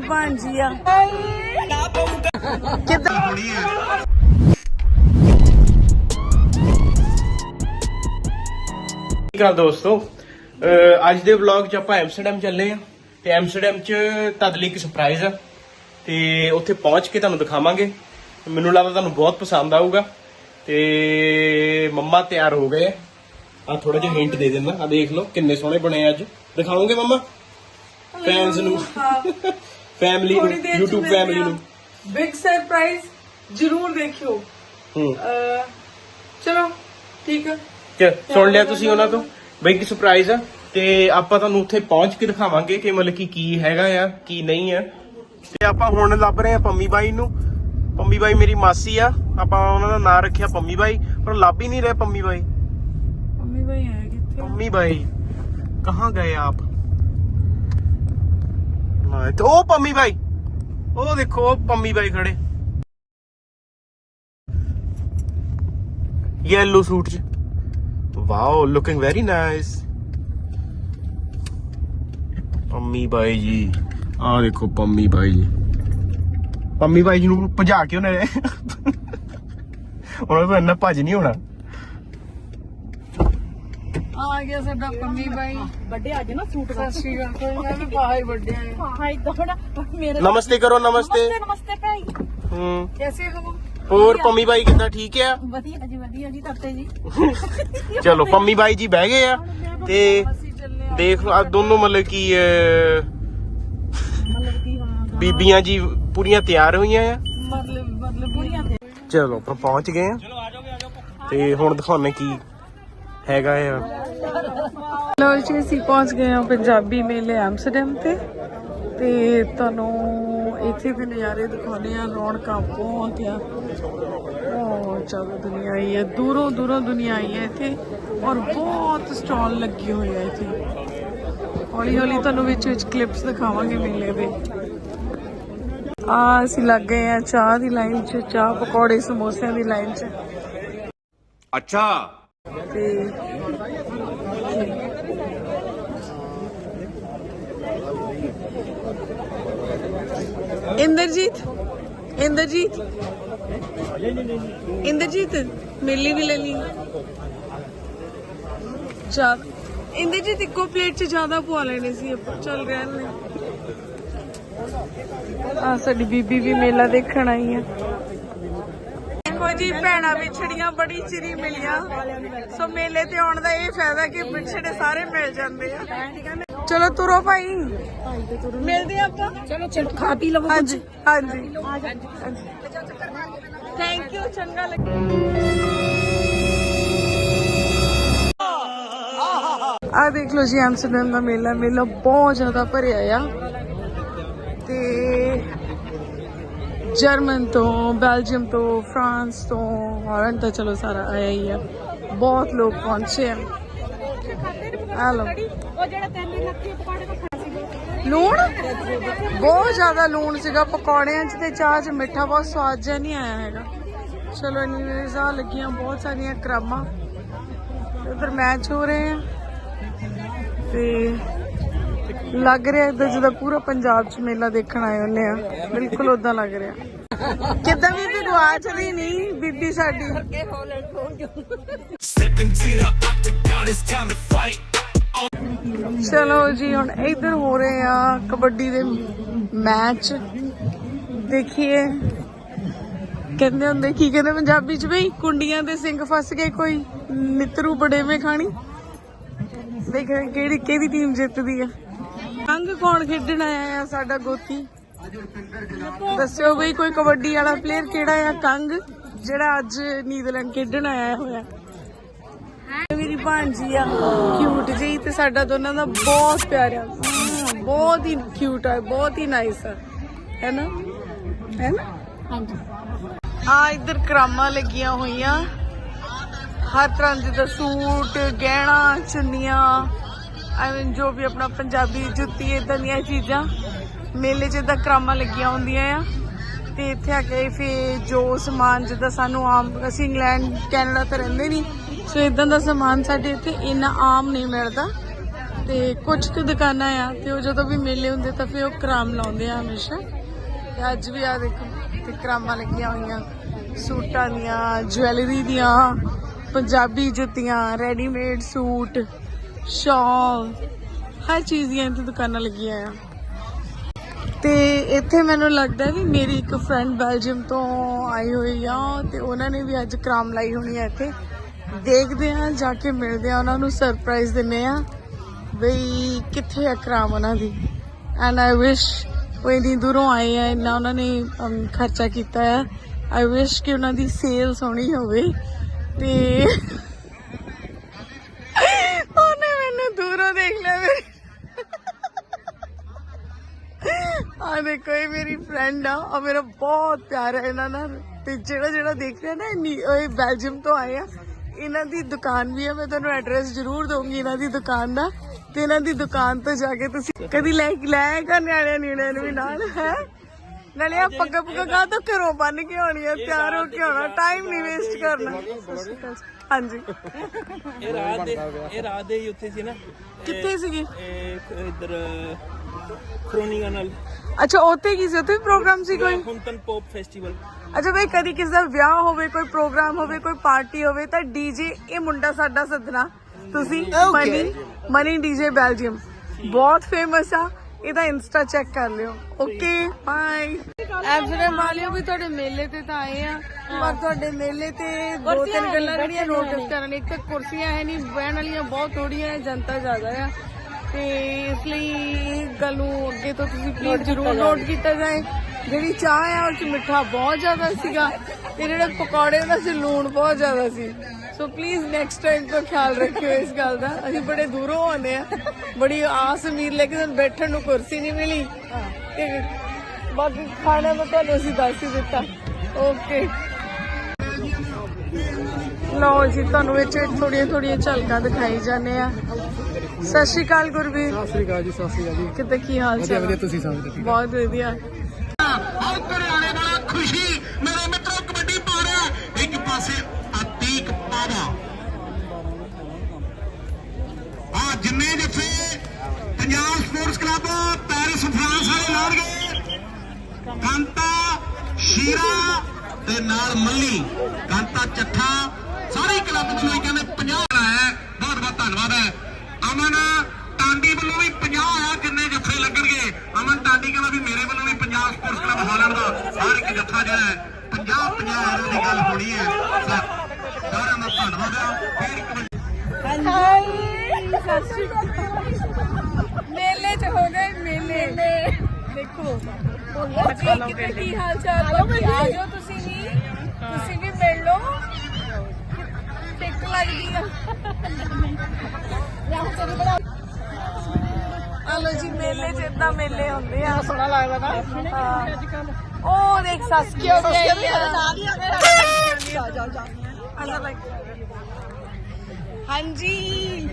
ਭਾਂਜੀ ਆ ਕਿੱਦਾਂ? ਸਤਿ ਸ਼੍ਰੀ ਅਕਾਲ ਦੋਸਤੋ? ਅਹ ਅੱਜ ਦੇ ਵਲੌਗ 'ਚ ਆਪਾਂ ਐਮਸਟਰਡਮ ਚੱਲੇ ਆ। ਤੇ ਐਮਸਟਰਡਮ 'ਚ ਤੁਹਾਡੇ ਲਈ ਇੱਕ ਸਰਪ੍ਰਾਈਜ਼ ਆ। ਤੇ ਉੱਥੇ ਪਹੁੰਚ ਕੇ ਤੁਹਾਨੂੰ ਦਿਖਾਵਾਂਗੇ। ਮੈਨੂੰ ਲੱਗਦਾ ਤੁਹਾਨੂੰ ਬਹੁਤ ਪਸੰਦ ਆਊਗਾ। ਤੇ ਮੰਮਾ ਤਿਆਰ ਹੋ ਗਏ ਆ। ਥੋੜਾ ਜਿਹਾ ਹਿੰਟ ਦੇ ਦਿੰਦਾ। ਆ ਦੇਖ ਲਓ ਕਿੰਨੇ ਸੋਹਣੇ ਬਣੇ ਆ ਅੱਜ। ਦਿਖਾਓਗੇ ਮੰਮਾ? ਫੈਨਸ ਨੂੰ। ਫੈਮਿਲੀ ਨੂੰ ਥੋੜੀ ਦੇਰ ਚ YouTube ਮਿਲਦੇ ਫੈਮਿਲੀ ਆ। ਨੂੰ। ਬਿਗ ਸਰਪ੍ਰਾਈਜ਼ ਜਰੂਰ ਦੇਖਿਓ। ਹੂੰ। ਅਹ, ਚਲੋ ਠੀਕ ਹੈ ਚ ਸੁਣ ਲਿਆ ਤੁਸੀਂ ਉਹਨਾਂ ਤੋਂ? ਬਈ ਕੀ ਸਰਪ੍ਰਾਈਜ਼ ਆ? ਤੇ ਆਪਾਂ ਤੁਹਾਨੂੰ ਉੱਥੇ ਪਹੁੰਚ ਕੇ ਦਿਖਾਵਾਂਗੇ ਕਿ ਮਤਲਬ ਕਿ ਕੀ ਹੈਗਾ ਆ ਕੀ ਨਹੀਂ ਆ। ਤੇ ਆਪਾਂ ਹੁਣ ਲੱਭ ਰਹੇ ਆ ਪੰਮੀ ਬਾਈ ਨੂੰ। ਪੰਮੀ ਬਾਈ ਮੇਰੀ ਮਾਸੀ ਆ। ਆਪਾਂ ਉਹਨਾਂ ਦਾ ਨਾਮ ਰੱਖਿਆ ਪੰਮੀ ਬਾਈ ਪਰ ਲੱਭ ਹੀ ਨਹੀਂ ਰਹੇ ਪੰਮੀ ਬਾਈ। ਮੰਮੀ ਭਾਈ ਹੈ ਕਿੱਥੇ ਪੰਮੀ ਬਾਈ ਕਹਾਂ ਗਏ ਆਪ? ਨਾ ਤੇ ਉਹ ਪੰਮੀ ਬਾਈ। ਉਹ ਦੇਖੋ, ਉਹ ਪੰਮੀ ਬਾਈ ਖੜੇ। ਯੈਲੋ ਸੂਟ ਚ। Wow looking very nice Pammi ਬਾਈ ਜੀ। ਆਹ ਦੇਖੋ, ਪੰਮੀ ਬਾਈ ਜੀ। ਪੰਮੀ ਬਾਈ ਜੀ ਨੂੰ ਭਜਾ ਕੇ ਉਹਨੇ ਉਹਨਾਂ ਤੋਂ ਇੰਨਾ ਭੱਜ ਨਹੀਂ ਹੋਣਾ। ਗਿਆ ਸਾਡਾ ਪੰਮੀ ਭਾਈ ਵੱਡੇ ਅੱਜ ਨਾ ਸੂਟ ਸਤਿ ਸ਼੍ਰੀ ਅਕਾਲ ਕੋਈ ਮੈਂ ਵੀ ਬਾਹਰ ਵੱਡੇ ਆਏ ਹਾਈ ਦੋੜਾ ਮੇਰੇ ਨਮਸਤੇ ਕਰੋ ਨਮਸਤੇ। ਨਮਸਤੇ ਭਾਈ। ਹੂੰ। ਕੈਸੇ ਹੋ? ਹੋਰ ਪੰਮੀ ਬਾਈ ਕਿੱਦਾਂ ਠੀਕ ਆ? ਵਧੀਆ ਜੀ ਵਧੀਆ ਜੀ ਕਰਤੇ ਜੀ। ਚਲੋ ਪੰਮੀ ਬਾਈ ਜੀ ਬਹਿ ਗਏ ਆ ਤੇ ਦੇਖ ਲਓ ਆ ਦੋਨੋਂ ਮਤਲਬ ਕਿ ਮਤਲਬ ਕੀ ਹਾਂ ਬੀਬੀਆਂ ਜੀ ਪੂਰੀਆਂ ਤਿਆਰ ਹੋਈਆਂ ਆ। ਮਤਲਬ ਮਤਲਬ ਪੂਰੀਆਂ ਤੇ ਚਲੋ ਆਪਾਂ ਪਹੁੰਚ ਗਏ ਆ। ਤੇ ਹੁਣ ਦਿਖਾਉਣੇ ਕੀ ਹੈਗਾ ਆ। ਲੋ ਜੀ ਅਸੀਂ ਪਹੁੰਚ ਗਏ ਹਾਂ ਪੰਜਾਬੀ ਮੇਲੇ ਐਮਸਟਰਡਮ ਤੇ। ਤੇ ਤੁਹਾਨੂੰ ਇੱਥੇ ਦੇ ਨਜ਼ਾਰੇ ਦਿਖਾਉਣੇ ਆ ਰੌਣਕਾਂ ਬਹੁਤ ਆ। ਉਹ ਚਾਹੋ ਦੁਨੀਆ ਆਈ ਹੈ ਦੂਰੋਂ ਦੂਰੋਂ ਦੁਨੀਆ ਆਈ ਹੈ ਇੱਥੇ ਔਰ ਬਹੁਤ ਸਟਾਲ ਲੱਗੀ ਹੋਈ ਹੈ ਇੱਥੇ। ਹੌਲੀ ਹੌਲੀ ਤੁਹਾਨੂੰ ਵਿੱਚ ਵਿੱਚ ਕਲਿੱਪਸ ਦਿਖਾਵਾਂਗੇ ਮੇਲੇ ਦੇ। ਆ ਅਸੀਂ ਲੱਗ ਗਏ ਆ ਚਾਹ ਦੀ ਲਾਈਨ 'ਚ ਚਾਹ ਪਕੌੜੇ ਸਮੋਸਿਆਂ ਦੀ ਲਾਈਨ 'ਚ। ਅੱਛਾ। ਤੇ ਇੰਦਰਜੀਤ ਇੰਦਰਜੀਤ ਇੰਦਰਜੀਤ, ਮਿਲੀ ਵੀ ਲੈ ਲਈ। ਚਾ, ਇੰਦਰਜੀਤ ਇੱਕੋ ਪਲੇਟ 'ਚ ਜ਼ਿਆਦਾ ਪਵਾ ਲੈਣੇ ਸੀ, ਆਪਾਂ ਚੱਲ ਰਹੇ ਨੇ ਆ ਸਾਡੀ ਬੀਬੀ ਵੀ ਮੇਲਾ ਦੇਖਣ ਆਈ ਆ। ਜੀ ਭੈਣਾਂ ਵਿਛੜੀਆਂ ਬੜੀ ਚਿਰੀ ਮਿਲੀਆਂ। ਸੋ ਮੇਲੇ ਤੇ ਆਉਣ ਦਾ ਇਹ ਫਾਇਦਾ ਕਿ ਵਿਛੜੇ ਸਾਰੇ ਮਿਲ ਜਾਂਦੇ ਆ। ਚਲੋ ਤੁਰੋ ਭਾਈ। ਮਿਲਦੇ ਆਪਾਂ। ਚਲੋ ਚਲੋ ਖਾ ਪੀ ਲਵੋ ਹਾਂਜੀ ਹਾਂਜੀ। ਥੈਂਕ ਯੂ ਚੰਗਾ ਲੱਗਾ ਆ ਦੇਖ ਲਓ ਜੀ ਐਮਸਟਰਡਮ ਦਾ ਮੇਲਾ ਮੇਲਾ ਬਹੁਤ ਜ਼ਿਆਦਾ ਭਰਿਆ ਆ ਤੇ ਜਰਮਨ ਤੋਂ, ਬੈਲਜੀਅਮ ਤੋਂ, ਫਰਾਂਸ ਤੋਂ ਹਾਲੈਂਡ ਤਾਂ ਚਲੋ ਸਾਰਾ ਆਇਆ ਹੀ ਆ। ਬਹੁਤ ਲੋਕ ਪਹੁੰਚੇ ਆ। ਆ ਉਹ ਜਿਹੜਾ ਤੈਨੂੰ ਲੱਖੀ ਪਕੌੜੇ ਤੋਂ ਲੂਣ? ਬਹੁਤ ਜ਼ਿਆਦਾ ਲੂਣ ਸੀਗਾ, ਪਕੌੜਿਆਂ 'ਚ ਤੇ ਚਾਹ 'ਚ ਮਿੱਠਾ ਬਹੁਤ ਸਵਾਦ ਜਿਹਾ ਨਹੀਂ ਆਇਆ ਹੈਗਾ। ਚਲੋ ਐਨੀਵੇਜ਼ ਆ ਲੱਗੀਆਂ, ਬਹੁਤ ਸਾਰੀਆਂ ਕਰਾਮਾਂ। ਉਧਰ ਮੈਚ ਹੋ ਰਹੇ ਆ। ਤੇ ਲੱਗ ਰਿਹਾ ਇਦਾਂ ਜਿੱਦਾਂ ਪੂਰਾ ਪੰਜਾਬ 'ਚ ਮੇਲਾ ਦੇਖਣ ਆਏ ਹੁੰਨੇ ਆ। ਬਿਲਕੁਲ ਉਦਾਂ ਲੱਗ ਰਿਹਾ। ਕਿੱਦਾਂ ਵੀ ਵੀ ਗਵਾਚਦੀ ਨਹੀਂ, ਬੀਬੀ ਸਾਡੀ? ਚਲੋ ਜੀ, ਹੁਣ ਇੱਧਰ ਹੋ ਰਹੇ ਆ ਕਬੱਡੀ ਦੇ ਮੈਚ। ਦੇਖੀਏ। ਕਹਿੰਦੇ ਹੁੰਦੇ, ਕੀ ਕਹਿੰਦੇ ਪੰਜਾਬੀ ਚ ਬਈ? ਕੁੰਡੀਆਂ ਦੇ ਸਿੰਘ ਫਸ ਗਏ ਕੋਈ? ਮਿੱਤਰੂ ਬੜੇਵੇਂ ਖਾਣੀ? ਦੇਖ ਕਿਹੜੀ ਕਿਹਦੀ ਟੀਮ ਜਿੱਤਦੀ ਆ। ਕੰਗ ਕੌਣ ਖੇਡਣ ਆਇਆ ਆ ਸਾਡਾ ਗੋਤੀ? ਦੱਸਿਓ ਬਈ ਕੋਈ ਕਬੱਡੀ ਵਾਲਾ ਪਲੇਅਰ ਕਿਹੜਾ ਆ ਕੰਗ ਜਿਹੜਾ ਅੱਜ ਨੀਦਰਲੈਂਡ ਖੇਡਣ ਆਇਆ ਹੋਇਆ? ਮੇਰੀ ਭਾਂਜੀ ਆ ਕਿਊਟ ਜੀ ਤੇ ਸਾਡਾ ਦੋਨਾਂ ਦਾ ਬਹੁਤ ਪਿਆਰਾ ਬਹੁਤ ਹੀ ਕਿਊਟ ਆ ਬਹੁਤ ਹੀ ਨਾਈਸ ਆ। ਹੈ ਨਾ? ਹੈ ਨਾ? ਹਾਂਜੀ। ਆ ਇੱਧਰ ਕਰਾਮਾਂ ਲੱਗੀਆਂ ਹੋਈਆਂ। ਹਰ ਤਰ੍ਹਾਂ ਦਾ ਸੂਟ ਗਹਿਣਾ ਚੁੰਨੀਆਂ ਆਈ ਮੀਨ ਜੋ ਵੀ ਆਪਣਾ ਪੰਜਾਬੀ ਜੁੱਤੀ ਇਦਾਂ ਦੀਆਂ ਚੀਜ਼ਾਂ ਮੇਲੇ 'ਚ ਇਦਾਂ ਕਰਾਮਾਂ ਲੱਗੀਆਂ ਹੁੰਦੀਆਂ ਆ। ਤੇ ਇੱਥੇ ਆ ਕੇ ਫੇ ਜੋ ਸਮਾਨ ਜਿੱਦਾਂ ਸਾਨੂੰ ਆਮ, ਅਸੀਂ ਇੰਗਲੈਂਡ, ਕੈਨੇਡਾ ਤੇ ਰਹਿੰਦੇ ਨਹੀਂ ਸੋ ਇਦਾਂ ਦਾ ਸਮਾਨ ਸਾਡੇ ਇੱਥੇ ਇੰਨਾ ਆਮ ਨਹੀਂ ਮਿਲਦਾ। ਤੇ ਕੁਝ ਕੁ ਦੁਕਾਨਾਂ ਆ, ਤੇ ਉਹ ਜਦੋਂ ਵੀ ਮੇਲੇ ਹੁੰਦੇ ਤਾਂ ਫਿਰ ਉਹ ਕਰਾਮ ਲਾਉਂਦੇ ਆ ਹਮੇਸ਼ਾ। ਤੇ ਅੱਜ ਵੀ ਆ ਦੇਖੋ ਤੇ ਕਰਾਮਾਂ ਲੱਗੀਆਂ ਹੋਈਆਂ। ਸੂਟਾਂ ਦੀਆਂ, ਜਵੈਲਰੀ ਦੀਆਂ, ਪੰਜਾਬੀ ਜੁੱਤੀਆਂ, ਰੈਡੀਮੇਡ ਸੂਟ। ਸ਼ਾਲ, ਹਰ ਚੀਜ਼ ਦੀਆਂ ਇੱਥੇ ਦੁਕਾਨਾਂ ਲੱਗੀਆਂ ਆ। ਤੇ ਇੱਥੇ ਮੈਨੂੰ ਲੱਗਦਾ ਵੀ ਮੇਰੀ ਇੱਕ ਫਰੈਂਡ ਬੈਲਜੀਅਮ ਤੋਂ ਆਈ ਹੋਈ ਆ ਤੇ ਉਹਨਾਂ ਨੇ ਵੀ ਅੱਜ ਕਰਾਮ ਲਾਈ ਹੋਣੀ ਆ ਇੱਥੇ। ਦੇਖਦੇ ਆ, ਜਾ ਕੇ ਮਿਲਦੇ ਆ, ਉਹਨਾਂ ਨੂੰ ਸਰਪ੍ਰਾਈਜ਼ ਦਿੰਨੇ ਆ ਬਈ ਕਿੱਥੇ ਆ ਕਰਾਮ ਉਹਨਾਂ ਦੀ। ਐਂਡ ਆਈ ਵਿਸ਼ ਉਹ ਇੰਨੀ ਦੂਰੋਂ ਆਏ ਆ, ਇੰਨਾ ਉਹਨਾਂ ਨੇ ਖਰਚਾ ਕੀਤਾ ਆ। ਆਈ ਵਿਸ਼ ਕਿ ਉਹਨਾਂ ਦੀ ਸੇਲ ਸੋਹਣੀ ਹੋਵੇ ਤੇ ਉਹਨੇ ਮੈਨੂੰ ਦੂਰੋਂ ਦੇਖ ਲਿਆ ਮੇਰੇ। ਆ ਦੇਖੋ, ਇਹ ਮੇਰੀ ਫਰੈਂਡ ਆ। ਆ ਮੇਰਾ ਬਹੁਤ ਪਿਆਰ ਹੈ ਇਹਨਾਂ ਨਾਲ। ਤੇ ਜਿਹੜਾ ਜਿਹੜਾ ਦੇਖ ਰਿਹਾ ਨਾ ਇਹ ਬੈਲਜੀਅਮ ਤੋਂ ਆਏ ਆ। ਇਹਨਾਂ ਦੀ ਦੁਕਾਨ ਵੀ ਹੈ ਮੈਂ ਤੁਹਾਨੂੰ ਐਡਰੈਸ ਜ਼ਰੂਰ ਦਊਂਗੀ ਇਹਨਾਂ ਦੀ ਦੁਕਾਨ ਦਾ। ਤੇ ਇਹਨਾਂ ਦੀ ਦੁਕਾਨ ਤੋਂ ਜਾ ਕੇ ਤੁਸੀਂ ਕਦੀ ਲੈ ਲੈ ਕਰ ਨਿਆਣਿਆਂ ਨਿਆਣਿਆਂ ਨੂੰ ਵੀ ਨਾਲ, ਹੈ? ਨਾਲੇ ਆ ਪੱਗਾ ਪੁੱਗਾ ਕਾ ਤੋਂ ਘਰੋਂ ਬੰਨ ਕੇ ਆਉਣੀ ਆ ਤਿਆਰ ਹੋ ਕੇ ਆਉਣਾ ਟਾਈਮ ਨਹੀਂ ਵੇਸਟ ਕਰਨਾ। ਹਾਂਜੀ। ਇਹ ਰਾਤ ਦੇ ਇਹ ਰਾਤ ਦੇ ਹੀ ਉੱਥੇ ਸੀ ਨਾ। ਕਿੱਥੇ ਸੀਗੇ? ਇਹ ਇਧਰ ਖਰੋਨੀਆਂ ਨਾਲ। ਅੱਛਾ ਉੱਥੇ ਕੀ ਸੀ? ਉੱਥੇ ਪ੍ਰੋਗਰਾਮ ਸੀ ਕੋਈ? ਹੁੰਤਨ ਪੌਪ ਫੈਸਟੀਵਲ ਅੱਛਾ ਬਈ ਕਦੀ ਕਿਸੇ ਦਾ ਵਿਆਹ ਹੋਵੇ ਕੋਈ ਪ੍ਰੋਗਰਾਮ ਹੋਵੇ ਕੋਈ ਪਾਰਟੀ ਹੋਵੇ ਤਾਂ ਡੀਜੇ ਇਹ ਮੁੰਡਾ ਸਾਡਾ ਸੱਦਣਾ ਤੁਸੀਂ ਮਨੀ ਮਨੀ ਡੀਜੇ ਬੈਲਜੀਅਮ ਬਹੁਤ ਫੇਮਸ ਆ। ਇਹਦਾ ਇੰਸਟਾ ਚੈੱਕ ਕਰ ਲਿਓ। ਓਕੇ ਬਾਏ ਐਮਸਟਰਡਮ ਵਾਲਿਓ ਵੀ ਤੁਹਾਡੇ ਮੇਲੇ ਤੇ ਤਾਂ ਆਏ ਆ ਪਰ ਤੁਹਾਡੇ ਮੇਲੇ ਤੇ ਦੋ ਤਿੰਨ ਗੱਲਾਂ ਜਿਹੜੀਆਂ ਨੋਟਿਸ ਕਰਨ ਇੱਕ ਤਾਂ ਕੁਰਸੀਆਂ ਹੈ ਨਹੀਂ ਬਹਿਣ ਵਾਲੀਆਂ ਬਹੁਤ ਥੋੜੀਆਂ ਹੈ ਜਨਤਾ ਜ਼ਿਆਦਾ ਆ। ਤੇ ਇਸ ਲਈ ਗੱਲ ਨੂੰ ਅੱਗੇ ਤੋਂ ਤੁਸੀਂ ਪਲੀਜ਼ ਜ਼ਰੂਰ ਨੋਟ ਕੀਤਾ ਜਾਏ। ਜਿਹੜੀ ਚਾਹ ਆ ਉਹ ਚ ਮਿੱਠਾ ਬਹੁਤ ਜ਼ਿਆਦਾ ਸੀਗਾ। ਤੇ ਜਿਹੜੇ ਪਕੌੜੇ ਉਹਨਾਂ 'ਚ ਲੂਣ ਬਹੁਤ ਜ਼ਿਆਦਾ ਸੀ। ਸੋ ਪਲੀਜ਼ ਨੈਕਸਟ ਟਾਈਮ ਤੋਂ ਖਿਆਲ ਰੱਖਿਓ ਇਸ ਗੱਲ ਦਾ। ਅਸੀਂ ਬੜੇ ਦੂਰੋਂ ਆਉਂਦੇ ਆ। ਬੜੀ ਆਸ ਉਮੀਦ ਲੈ ਕੇ ਸਾਨੂੰ ਬੈਠਣ ਨੂੰ ਕੁਰਸੀ ਨਹੀਂ ਮਿਲੀ। ਤੇ ਬਾਕੀ ਖਾਣਾ ਮੈਂ ਤੁਹਾਨੂੰ ਅਸੀਂ ਦੱਸ ਹੀ ਦਿੱਤਾ। ਓਕੇ ਲਓ ਜੀ ਤੁਹਾਨੂੰ ਵਿੱਚ ਥੋੜੀਆਂ ਥੋੜੀਆਂ ਝਲਕਾਂ ਦਿਖਾਈ ਜਾਂਦੇ ਆ। ਸਤਿ ਸ਼੍ਰੀ ਅਕਾਲ ਗੁਰਵੀਰ ਸਤਿ ਸ੍ਰੀ ਅਕਾਲ ਜੀ ਸਤਿ ਸ੍ਰੀ ਅਕਾਲ ਜੀ। ਕਿਤੇ ਕੀ ਹਾਲ ਚਾਲ? ਵਧੀਆ? ਤੁਸੀਂ ਸਮਝਦੇ ਬਹੁਤ ਵਧੀਆ। ਸਪੋਰਟਸ ਪੈਰਿਸ, ਫਰਾਂਸ ਵਾਲੇ ਲਾਉਣਗੇ ਕਾਂਤਾ, ਸ਼ੀਰਾ ਤੇ ਨਾਲ ਮੱਲੀ। ਕਾਂਤਾ ਚੱਠਾ, ਸਾਰੇ ਕਲੱਬ ਵੱਲੋਂ ਕਹਿੰਦੇ 50 ਹੈ। ਬਹੁਤ ਬਹੁਤ ਧੰਨਵਾਦ ਹੈ। ਅਮਨ ਟਾਂਡੀ ਵੱਲੋਂ ਵੀ 50 ਆ ਜਿੰਨੇ ਜੱਫੇ ਲੱਗਣਗੇ। ਅਮਨ ਟਾਂਡੀ ਕਹਿੰਦਾ ਵੀ ਮੇਰੇ ਵੱਲੋਂ ਵੀ ਪੰਜਾਬ ਸਪੋਰਟਸ ਕਲੱਬ ਹਾਲੈਂਡ ਦਾ। ਹਰ ਇੱਕ ਜੱਫਾ ਜਿਹੜਾ ਹੈ 50 50 ਐਰੋ ਦੀ ਗੱਲ ਹੋਣੀ ਹੈ। ਸਾਰਿਆਂ ਦਾ ਧੰਨਵਾਦ ਹੈ। ਫੇਰ ਇੱਕ ਵਾਰ ਹਾਈ ਸਤਿ ਸ਼੍ਰੀ ਅਕਾਲ। ਹੋ ਗਏ ਮੇਲੇ। ਦੇਖੋ ਜੀ ਕਿਤੇ ਕੀ ਹਾਲ ਚਾਲ ਬਾਕੀ? ਆ ਜਾਓ ਤੁਸੀਂ ਵੀ। ਤੁਸੀਂ ਵੀ ਮਿਲ ਲਓ। ਟਿਕ ਲੱਗਦੀ ਆ। ਹਲੋ ਜੀ ਮੇਲੇ ਚ ਇਦਾਂ ਮੇਲੇ ਹੁੰਦੇ ਆ। ਸੋਹਣਾ ਲੱਗਦਾ ਨਾ। ਉਹ ਦੇਖ ਸੱਸ ਕੀ ਹੋ ਗਿਆ ਜਾ ਜਾ ਜਾ ਅੱਲਾ ਲਾਈਕ ਹਾਂਜੀ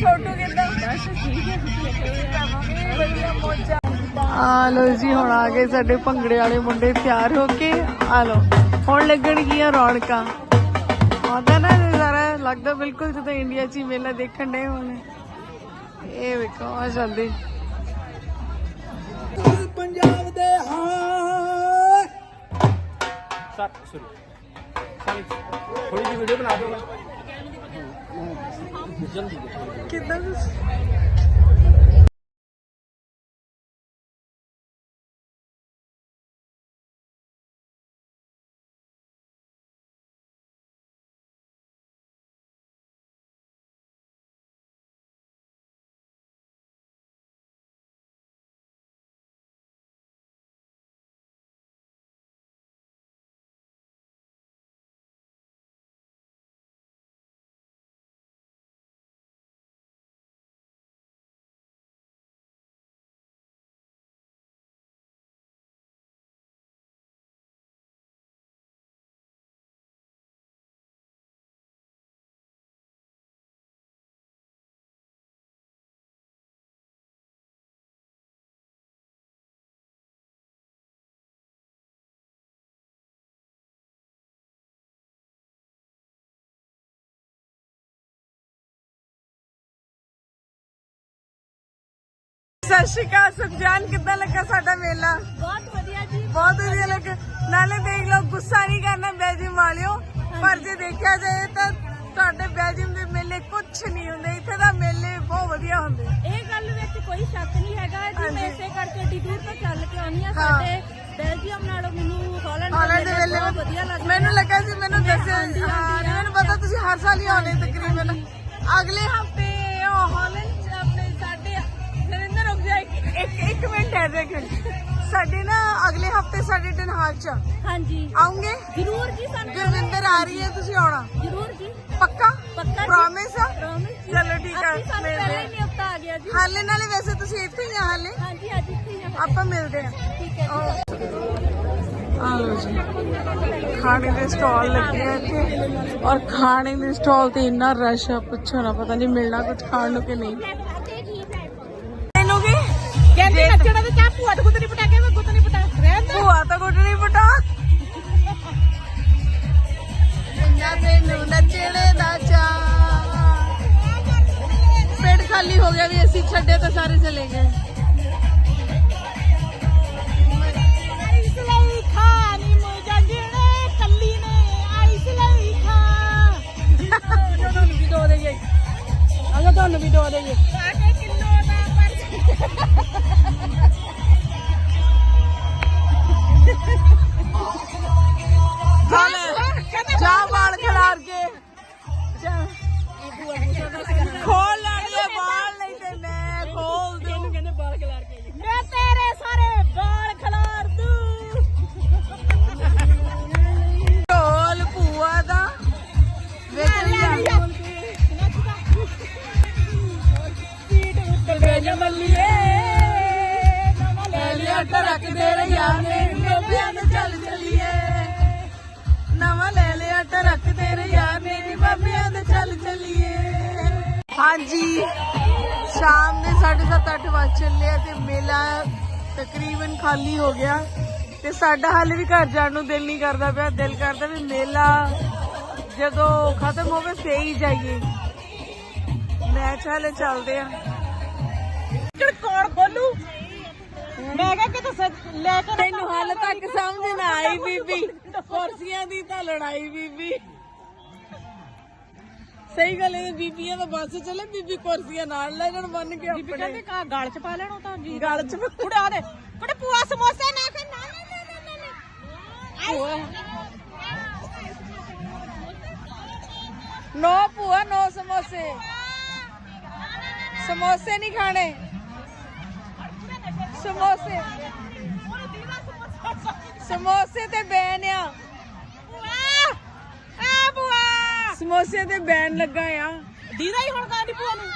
ਛੋਟੂ ਕਿੱਦਾਂ ਬਸ ਠੀਕ ਹੈ ਵਧੀਆ ਮੋਜਾ ਆ ਲੋ ਜੀ, ਹੁਣ ਆ ਗਏ ਸਾਡੇ ਭੰਗੜੇ ਵਾਲੇ ਮੁੰਡੇ ਤਿਆਰ ਹੋ ਕੇ। ਆ ਲੋ ਹੁਣ ਲੱਗਣਗੀਆਂ ਰੌਣਕਾਂ। ਆਉਂਦਾ ਨਾ ਨਜ਼ਾਰਾ ਲੱਗਦਾ ਬਿਲਕੁਲ ਜਿੱਦਾਂ ਇੰਡੀਆ 'ਚ ਹੀ ਮੇਲਾ ਦੇਖਣ ਡੇ ਹੁਣ। ਇਹ ਵੇਖੋ, ਆ ਜਾਂਦੇ। ਪੰਜਾਬ ਦੇ ਹਾਂ। ਸਰ ਸੁਣ ਥੋੜੀ ਜਿਹੀ ਵੀਡੀਓ ਬਣਾ ਦਿਓ। ਜਲਦੀ ਕਿੱਦਾਂ? ਸਤਿ ਸ਼੍ਰੀ ਅਕਾਲ ਸੁਖਜਾਨ ਕਿੱਦਾਂ ਲੱਗਾ ਸਾਡਾ ਮੇਲਾ? ਬਹੁਤ ਵਧੀਆ ਜੀ। ਬਹੁਤ ਵਧੀਆ ਲੱਗਾ। ਨਾਲੇ ਦੇਖ ਲਓ ਗੁੱਸਾ ਨਹੀਂ ਕਰਨਾ ਬੈਜਿਮ ਵਾਲਿਓ ਪਰ ਜੇ ਦੇਖਿਆ ਜਾਏ ਤਾਂ ਤੁਹਾਡੇ ਬੈਜਿਮ ਦੇ ਮੇਲੇ ਕੁਝ ਨਹੀਂ ਹੁੰਦੇ। ਇੱਥੇ ਦਾ ਮੇਲੇ ਬਹੁਤ ਵਧੀਆ ਹੁੰਦੇ। ਇਹ ਗੱਲ ਵਿੱਚ ਕੋਈ ਸ਼ੱਕ ਨਹੀਂ ਹੈਗਾ ਜੀ। ਮੈਂ ਇਸੇ ਕਰਕੇ ਏਡੀ ਦੂਰ ਤੋਂ ਚੱਲ ਕੇ ਆਉਣੀ ਆ। ਸਾਡੇ ਬੈਲਜੀਅਮ ਨਾਲੋਂ ਮੈਨੂੰ ਹਾਲੈਂਡ ਦੇ ਮੇਲੇ ਬਹੁਤ ਵਧੀਆ ਲੱਗਦਾ ਮੈਨੂੰ ਲੱਗਾ ਸੀ ਮੈਨੂੰ ਦੱਸਿਆ। ਮੈਨੂੰ ਪਤਾ ਤੁਸੀਂ ਹਰ ਸਾਲ ਹੀ ਆਉਂਦੇ ਤਕਰੀਬਨ। ਅਗਲੇ ਹਫ਼ਤੇ ਉਹ ਹਾਲੈਂਡ ਇੱਕ ਮਿੰਟ ਹੈ ਦੇਖ ਸਾਡੇ ਨਾ ਅਗਲੇ ਹਫ਼ਤੇ ਸਾਡੇ ਟਨਹਾਲ ਚ ਹਾਂਜੀ। ਆਉਂਗੇ। ਜ਼ਰੂਰ ਜੀ ਸਾਨੂੰ ਗੁਰਵਿੰਦਰ ਆ ਰਹੀ ਹੈ ਤੁਸੀਂ ਆਉਣਾ। ਜ਼ਰੂਰ ਜੀ। ਪੱਕਾ? ਪੱਕਾ ਜੀ। ਪ੍ਰੋਮਿਸ ਆ? Promise ਜੀ। ਚਲੋ ਠੀਕ ਆ, ਮਿਲਦੇ ਪਹਿਲਾਂ ਆ। ਨਿਯੁਕਤ ਆ ਗਿਆ ਜੀ। ਹਾਲੇ ਨਾਲੇ ਵੈਸੇ ਤੁਸੀਂ ਇੱਥੇ ਹੀ ਆ ਹਾਲੇ। ਹਾਂਜੀ ਅੱਜ ਇੱਥੇ ਹੀ ਆ। ਆਪਾਂ ਮਿਲਦੇ ਆ। ਠੀਕ ਹੈ ਜੀ। ਆ ਲੋ ਜੀ। ਖਾਣੇ ਦੇ ਸਟਾਲ ਲੱਗੇ ਆ ਇੱਥੇ। ਔਰ ਖਾਣੇ ਦੇ ਸਟਾਲ ਤੇ ਇੰਨਾ ਰਸ਼ ਆ ਪੁੱਛੋ ਨਾ ਪਤਾ ਨਹੀਂ ਮਿਲਣਾ ਕੁਝ ਖਾਣ ਨੂੰ ਕਿ ਨਹੀਂ। ਕਹਿੰਦੇ ਨੱਚਣਾ ਤੇ ਚਾਹ ਭੂਆ ਤੇ ਗੁੱਤਨੀ ਪਟਾਕੇ ਮੈਂ ਰਹਿਣ ਦੇ। ਭੂਆ ਤਾਂ ਗੁੱਡਣੀ ਪਟਾ। ਜਿੰਨਾ ਤੈਨੂੰ ਨੱਚਣੇ ਦਾ ਚਾਹ ਪੇਟ ਖਾਲੀ ਹੋ ਗਿਆ ਵੀ ਅਸੀਂ ਛੱਡੇ ਤਾਂ ਸਾਰੇ ਚਲੇ ਗਏ। ਖਾਲੀ ਹੋ ਗਿਆ ਤੇ ਸਾਡਾ ਹਾਲੇ ਵੀ ਘਰ ਜਾਣ ਨੂੰ ਦਿਲ ਨਹੀਂ ਕਰਦਾ ਪਿਆ। ਦਿਲ ਕਰਦਾ ਵੀ ਮੇਲਾ ਜਦੋਂ ਖਤਮ ਹੋਵੇ ਫੇਰ ਹੀ ਜਾਈਏ। ਮੈਚ ਹਾਲੇ ਚੱਲਦੇ ਆ। ਕੌਣ ਖੋਲੂ ਮੈਂ ਕਿਹਾ ਕਿ ਤੂੰ ਲੈ ਕੇ ਤੈਨੂੰ ਹਾਲੇ ਤੱਕ ਸਮਝ ਨਾ ਆਈ ਬੀਬੀ। ਕੁਰਸੀਆਂ ਦੀ ਤਾਂ ਲੜਾਈ ਬੀਬੀ। ਸਹੀ ਗੱਲ ਹੈ ਬੀਬੀਆਂ ਦਾ ਬੱਸ ਚੱਲੇ ਬੀਬੀ ਕੁਰਸੀਆਂ ਨਾਲ ਲੈ ਜਾਣ ਬੰਨ ਕੇ ਆਪਣੇ। ਕਹਿੰਦੇ ਕਾ ਗਲ ਚ ਪਾ ਲੈਣਾ ਤਾਂ ਜੀ। ਗਲ ਚ ਕੁੜੇ ਆ ਦੇ। ਕੁੜੇ ਪੂਆ ਸਮੋਸੇ ਨਾ ਕੇ ਨਾ ਨਾ ਨਾ ਨਾ ਨੋ ਸਮੋਸੇ। ਸਮੋਸੇ ਨਹੀਂ ਖਾਣੇ। ਸਮੋਸੇ। ਸਮੋਸੇ ਤੇ ਬੈਨ ਆ। ਬੁਆ ਸਮੋਸੇ ਤੇ ਬੈਨ ਲੱਗਾ ਆ। ਦੀਦਾ ਹੀ ਹੁਣ ਕਾਂਦੀ ਪੂਆ ਨੂੰ?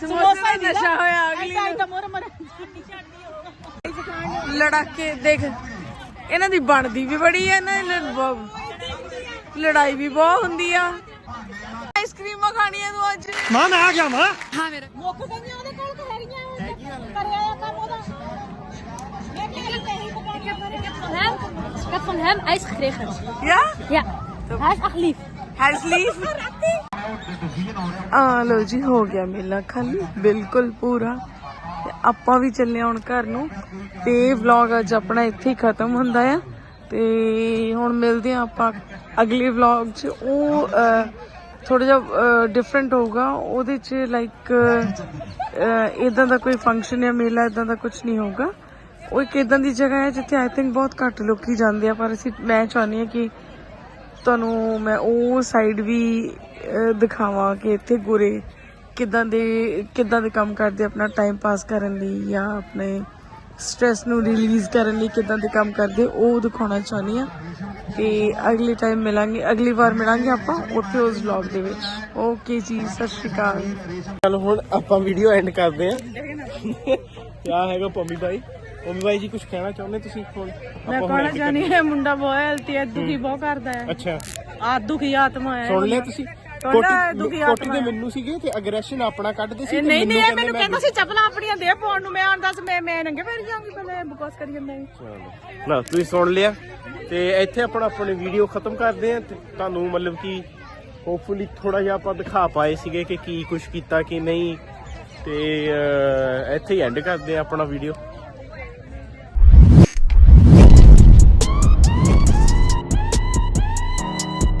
ਸਮੋਸਾ ਦਾ ਨਸ਼ਾ ਹੋਇਆ ਅਗਲੀ ਐਸਾ ਨੂੰ। ਤਾਂ ਮੋਰ ਮਰ। ਲੜਾਕੇ ਦੇਖ ਇਹਨਾਂ ਦੀ ਬਣਦੀ ਵੀ ਬੜੀ ਹੈ ਨਾ ਇਹਨਾਂ ਦੀ ਬਹੁਤ- ਲੜਾਈ ਵੀ ਬਹੁਤ ਹੁੰਦੀ ਆ। ਆਈਸਕ੍ਰੀਮਾਂ ਖਾਣੀਆਂ ਤੂੰ ਅੱਜ। ਮਾਂ ਮੈਂ ਆ ਗਿਆ ਮਾਂ। ਮੁੱਕ ਗਈਆਂ ਉਹਦੇ ਕੋਲ ਕਿ ਹੈਗੀਆਂ ਕਰਿਆ ਆ ਕੰਮ ਉਹਦਾ। ਮੈਂ ਕਿਹਾ ਤੇਰੀ Van hem, ik heb van hem ijs gekregen. ਯਾ? Ja, hij is echt lief. ਹੈਜ਼ ਲੀਫ ਆ ਲੋ ਜੀ, ਹੋ ਗਿਆ ਮੇਲਾ ਖਾਲੀ, ਬਿਲਕੁਲ ਪੂਰਾ। ਤੇ ਆਪਾਂ ਵੀ ਚੱਲੇ ਹੁਣ ਘਰ ਨੂੰ। ਤੇ ਵਲੌਗ ਅੱਜ ਆਪਣਾ ਇੱਥੇ ਹੀ ਖਤਮ ਹੁੰਦਾ ਆ। ਤੇ ਹੁਣ ਮਿਲਦੇ ਆ ਆਪਾਂ ਅਗਲੇ ਵਲੌਗ 'ਚ। ਉਹ ਥੋੜਾ ਜਿਹਾ ਡਿਫਰੈਂਟ ਹੋਊਗਾ। ਉਹਦੇ 'ਚ ਲਾਈਕ ਇਦਾਂ ਦਾ ਕੋਈ ਫੰਕਸ਼ਨ ਜਾਂ ਮੇਲਾ ਇਦਾਂ ਦਾ ਕੁਝ ਨਹੀਂ ਹੋਊਗਾ। ਉਹ ਇੱਕ ਇਦਾਂ ਦੀ ਜਗ੍ਹਾ ਹੈ ਜਿੱਥੇ ਆਈ ਥਿੰਕ ਬਹੁਤ ਘੱਟ ਲੋਕੀ ਜਾਂਦੇ ਆ। ਪਰ ਅਸੀਂ, ਮੈਂ ਚਾਹੁੰਦੀ ਹਾਂ ਕਿ ਤੁਹਾਨੂੰ ਮੈਂ ਉਹ ਸਾਈਡ ਵੀ ਦਿਖਾਵਾਂ ਕਿ ਇੱਥੇ ਗੁਰੇ ਕਿੱਦਾਂ ਦੇ ਕਿੱਦਾਂ ਦੇ ਕੰਮ ਕਰਦੇ ਆਪਣਾ ਟਾਈਮ ਪਾਸ ਕਰਨ ਲਈ ਜਾਂ ਆਪਣੇ ਸਟ्रेस ਨੂੰ ਰਿਲੀਜ਼ ਕਰਨ ਲਈ ਕਿੱਦਾਂ ਦੇ ਕੰਮ ਕਰਦੇ, ਉਹ ਦਿਖਾਉਣਾ ਚਾਹੁੰਦੀ ਆ ਤੇ ਅਗਲੇ ਟਾਈਮ ਮਿਲਾਂਗੇ, ਅਗਲੀ ਵਾਰ ਮਿਲਾਂਗੇ ਆਪਾਂ ਉੱਥੇ ਉਸ ਵਲੌਗ ਦੇ ਵਿੱਚ। ਓਕੇ ਜੀ, ਸਤਿ ਸ਼੍ਰੀ ਅਕਾਲ। ਚਲੋ ਹੁਣ ਆਪਾਂ ਵੀਡੀਓ ਐਂਡ ਕਰਦੇ ਆਂ ਕਿਆ ਹੈਗਾ ਪੰਮੀ ਭਾਈ? ਪੰਮੀ ਭਾਈ ਜੀ ਕੁਝ ਕਹਿਣਾ ਚਾਹੁੰਦੇ ਤੁਸੀਂ ਹੁਣ? ਮੈਂ ਆਪਾਂ ਹੁਣ ਕਹਿਣਾ ਚਾਹਨੀ ਹੈ ਮੁੰਡਾ ਬਹੁਤ ਹੈਲਥੀ ਹੈ ਦੁਖੀ ਬਹੁਤ ਕਰਦਾ ਹੈ। ਅੱਛਾ। ਆ ਦੁਖੀ ਆਤਮਾ ਹੈ ਸੁਣ ਲਿਆ ਤੁਸੀਂ? ਸੁਣ ਲਿਆ, ਕੋਟੀ ਦੁਖੀ ਕੋਟੀ ਆਤਮਾ ਦੇ ਹੈ। ਮੈਨੂੰ ਸੀਗੇ ਤੇ ਅਗਰੈਸ਼ਨ ਆਪਣਾ ਕੱਢਦੇ ਸੀ ਇਹ ਤੇ ਨਹੀਂ ਨਹੀਂ ਇਹ ਮੈਨੂੰ ਮੈਂ ਕਹਿੰਦਾ ਸੀ ਚੱਪਲਾਂ ਆਪਣੀਆਂ ਦੇ ਪਾਉਣ ਨੂੰ ਮੈਂ ਆਂਦਾ ਸੀ ਮੈਂ ਮੈਂ ਨੰਗੇ ਪੈਰ ਜਾਊਂਗੀ ਪਹਿਲੇ ਬਕਵਾਸ ਕਰੀ ਜਾਂਦਾ ਸੀ ਨਾ ਤੁਸੀਂ ਸੁਣ ਲਿਆ ਤੇ ਇੱਥੇ ਆਪਣਾ ਆਪਣੀ ਵੀਡੀਓ ਖਤਮ ਕਰਦੇ ਆਂ ਤੇ ਤੁਹਾਨੂੰ ਮਤਲਬ ਕਿ ਹੋਪਫੁਲੀ ਥੋੜਾ ਜਿਹਾ ਆਪਾਂ ਦਿਖਾ ਪਾਏ ਸੀਗੇ ਕਿ ਕੀ ਕੁਝ ਕੀਤਾ ਕੀ ਨਹੀਂ ਤੇ ਅਹ, ਇੱਥੇ ਹੀ ਐਂਡ ਕਰਦੇ ਆ ਆਪਣਾ ਵੀਡੀਓ